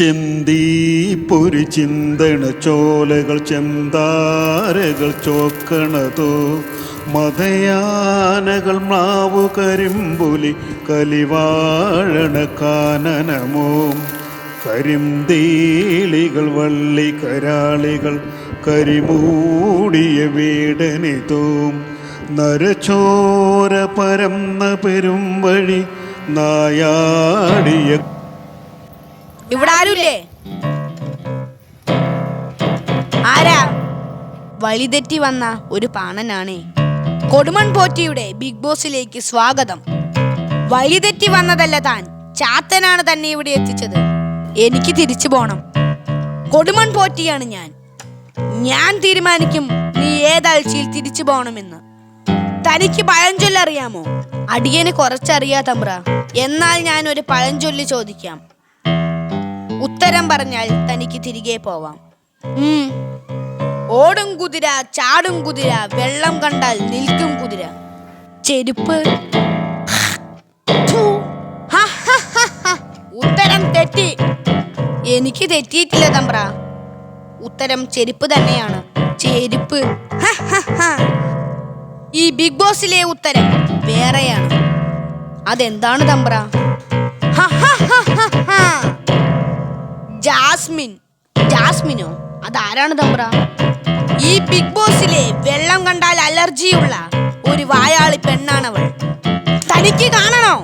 ചിന്തി പൊരി ചിന്തണ ചോലകൾ ചെന്താരകൾ ചോക്കണതോ. മതയാനകൾ മാവു കരിമ്പുലി കലിവാഴണ കാനനമോ. കരിന്തീളികൾ വള്ളി കരാളികൾ കരിമൂടിയ വീടനിതോം നരചോര പരന്ന പെരും വഴി നായാടിയ ഇവിടെ ആരുമില്ലേ? ആരാ? വഴിതെറ്റി വന്ന ഒരു പാണനാണേ. കൊടുമൺ പോറ്റിയുടെ ബിഗ് ബോസിലേക്ക് സ്വാഗതം. വഴിതെറ്റി വന്നതല്ല താൻ ചാത്തനാണ് തന്നെ ഇവിടെ എത്തിച്ചത്. എനിക്ക് തിരിച്ചു പോണം. കൊടുമൺ പോറ്റിയാണ് ഞാൻ. ഞാൻ തീരുമാനിക്കും നീ ഏതാഴ്ചയിൽ തിരിച്ചു പോകണമെന്ന് തനിക്ക് പഴഞ്ചൊല്ലറിയാമോ? അടിയന് കുറച്ചറിയാ തമ്പ്ര. എന്നാൽ ഞാൻ ഒരു പഴഞ്ചൊല്ല് ചോദിക്കാം. ഉത്തരം പറഞ്ഞാൽ തനിക്ക് തിരികെ പോവാം. ഓടും കുതിര ചാടും കുതിര വെള്ളം കണ്ടാൽ നിൽക്കും കുതിര. ചെരുപ്പ്. ഉത്തരം തെറ്റി. എനിക്ക് തെറ്റിയിട്ടില്ല തമ്പ്ര. ഉത്തരം ചെരുപ്പ് തന്നെയാണ്. ചെരുപ്പ്. ഈ ബിഗ് ബോസിലെ ഉത്തരം വേറെയാണ്. അതെന്താണ് തമ്പ്ര? ജാസ്മിനോ അതാരാണ് തമ്പ്ര? ഈ ബിഗ് ബോസിലെ വെള്ളം കണ്ടാൽ അലർജിയുള്ള ഒരു വായാളി പെണ്ണാണവൾ. തനിക്ക് കാണണോ?